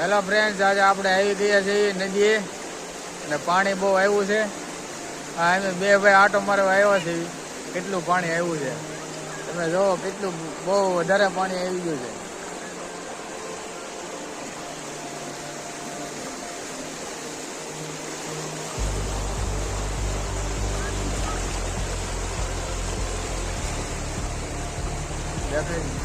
Hello friends આજે આપણે આવી ગયા છીએ નદીએ. અને પાણી બહુ આવ્યું છે. હા અમે બે ભાઈ આટો મારવા આવ્યા છે. કેટલું પાણી આવ્યું છે? તમે જુઓ, કેટલું બહુ વધારે પાણી આવી ગયું છે. દેખાય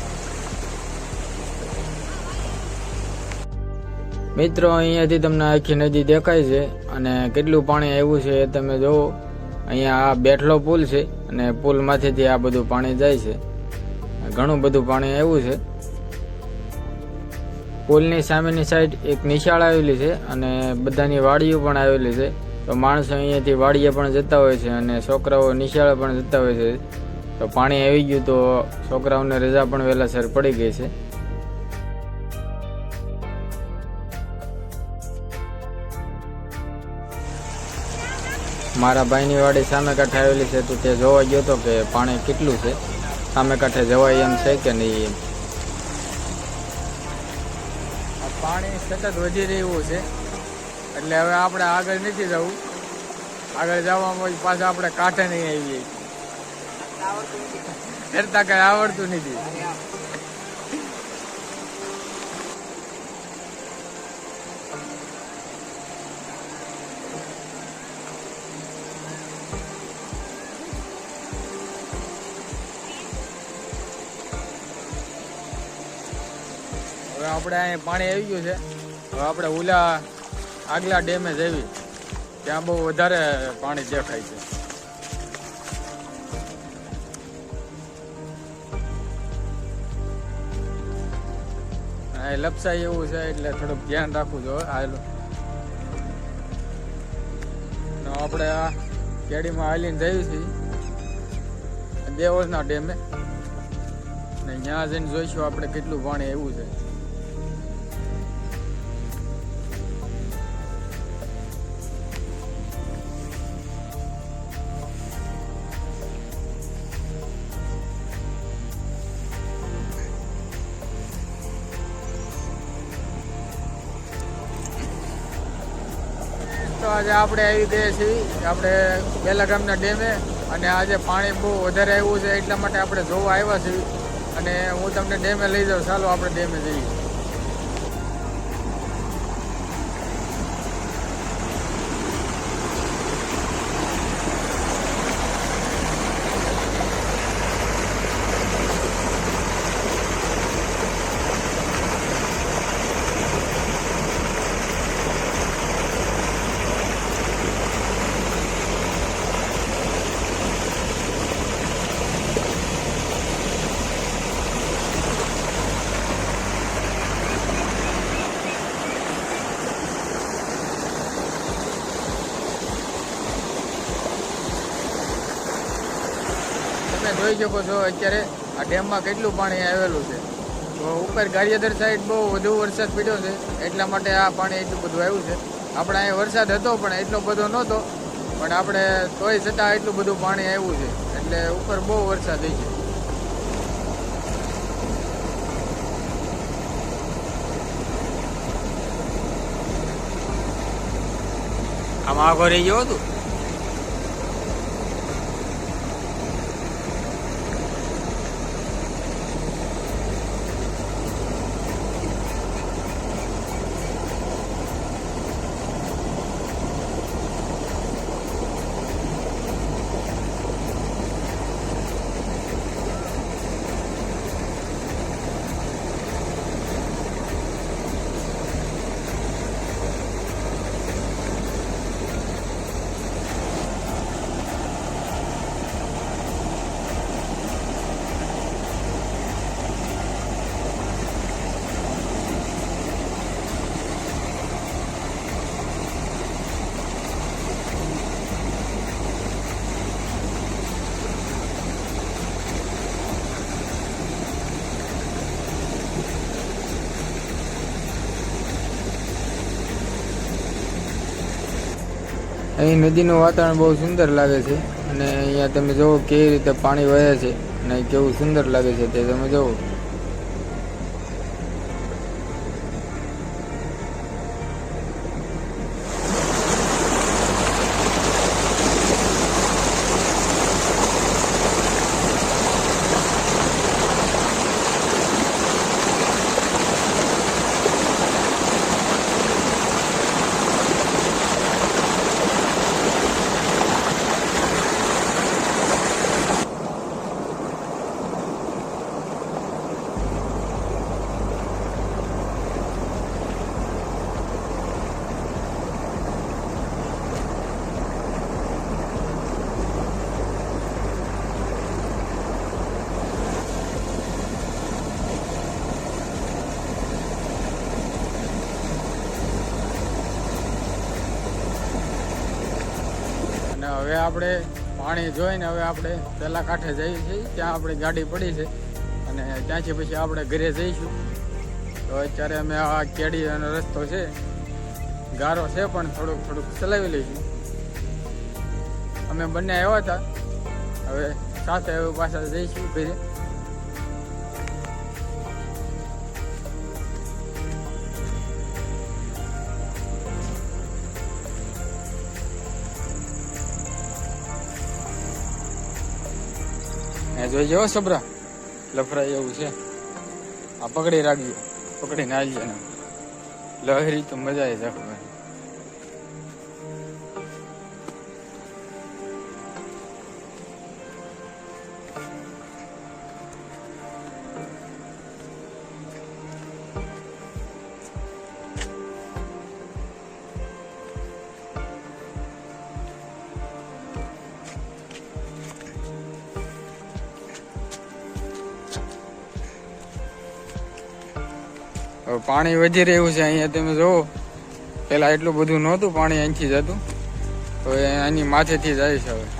મિત્રો, અહીંયાથી તમને આખી નદી દેખાય છે અને કેટલું પાણી આવ્યું છે એ તમે જુઓ અહીંયા આ બેઠલો પુલ છે અને પુલમાંથી આ બધું પાણી જાય છે. ઘણું બધું પાણી આવ્યું છે. પુલની સામેની સાઈડ એક નિશાળ આવેલી છે અને બધાની વાડીઓ પણ આવેલી છે. તો માણસો અહીંયાથી વાડીએ પણ જતા હોય છે અને છોકરાઓ નિશાળે પણ જતા હોય છે. તો પાણી આવી ગયું તો છોકરાઓને રજા પણ વહેલાસર પડી ગઈ છે. મારા ભાઈની વાડી સામે કાંઠે આવેલી છે તો તે જોવા ગયો હતો કે પાણી કેટલું છે? સામે કાંઠે જવાય એમ છે કે નહીં એમ? પાણી સતત વધી રહ્યું છે. એટલે હવે આપણે આગળ નથી જવું. આગળ જવામાં પાછા આપણે કાંઠે નહીં આવીએ. તરતા કઈ આવડતું નથી. હવે આપણે અહીં પાણી આવી ગયું છે. હવે આપણે ઓલા આગલા ડેમે જવી ત્યાં બહુ વધારે પાણી દેખાય છે. લપસાઈ એવું છે એટલે થોડુંક ધ્યાન રાખવું જોઈએ. હાલ આપણે આ કેડીમાં હાલીને જઈએ છીએ. વર્ષના ડેમે. ને ત્યાં જઈને જોઈશું આપણે કેટલું પાણી એવું છે. આજે આપણે આવી ગયા છીએ. આપણે બેલા ગામના ડેમે અને આજે પાણી બહુ વધારે આવ્યું છે, એટલા માટે આપણે જોવા આવ્યા છીએ. અને હું તમને ડેમે લઈ જાઉં. ચાલો આપણે ડેમે જઈએ. જોઈ શકો છો, અત્યારે આ ડેમમાં કેટલું પાણી આવેલું છે. તો ઉપર ગારિયાદર સાઈડ બહુ વધુ વરસાદ પડ્યો છે, એટલા માટે આ પાણી એટલું બધું આવ્યું છે. આપણે અહીંયા વરસાદ હતો, પણ એટલો બધો નહોતો. પણ આપણે તોય છતાં એટલું બધું પાણી આવ્યું છે, એટલે ઉપર બહુ વરસાદ થઈ છે. આમાં આગો રહી ગયો હતું? અહીં નદીનું વાતાવરણ બહુ સુંદર લાગે છે અને અહીંયા તમે જુઓ કેવી રીતે પાણી વહે છે અને કેવું સુંદર લાગે છે તે તમે જુઓ હવે આપણે પાણી જોઈને હવે આપણે પહેલાં કાંઠે જઈએ છીએ. ત્યાં આપણી ગાડી પડી છે અને ત્યાંથી પછી આપણે ઘરે જઈશું. તો અત્યારે અમે આ કેડી અને રસ્તો છે. ગારો છે પણ થોડુંક થોડુંક ચલાવી લઈશું. અમે બંને આવ્યા હતા. હવે સાથે હવે પાછા જઈશું ઘરે. જોઈ જવા સબરા. લફરાય એવું છે. આ પકડી રાખજો. પકડીને આવી જાય લહેરી તો મજા આવી જાય પાણી વધી રહ્યું છે અહીંયા તમે જુઓ. પેલા એટલું બધું નહોતું, પાણી અહીંથી જતું હવે એની માથેથી જાય છે હવે.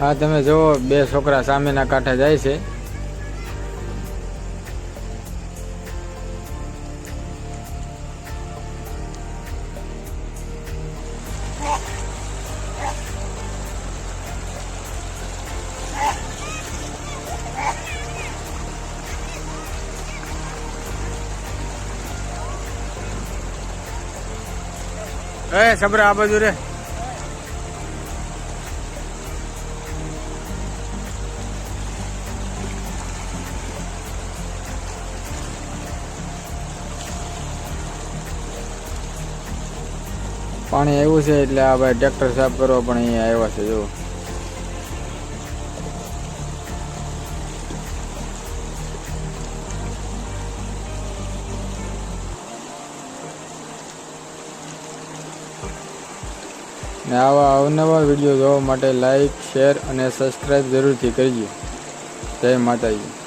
હા તમે જુઓ બે છોકરા સામેના કાંઠે જાય છે. એ સબરા આ બાજુ રે. પાણી આવ્યું છે એટલે આ ભાઈ ટ્રેક્ટર સાફ કરવા પણ અહીંયા આવ્યા છે જો ને આવા અવનવા વીડિયો જોવા માટે લાઈક શેર અને સબસ્ક્રાઈબ જરૂરથી કરજો. જય માતાજી.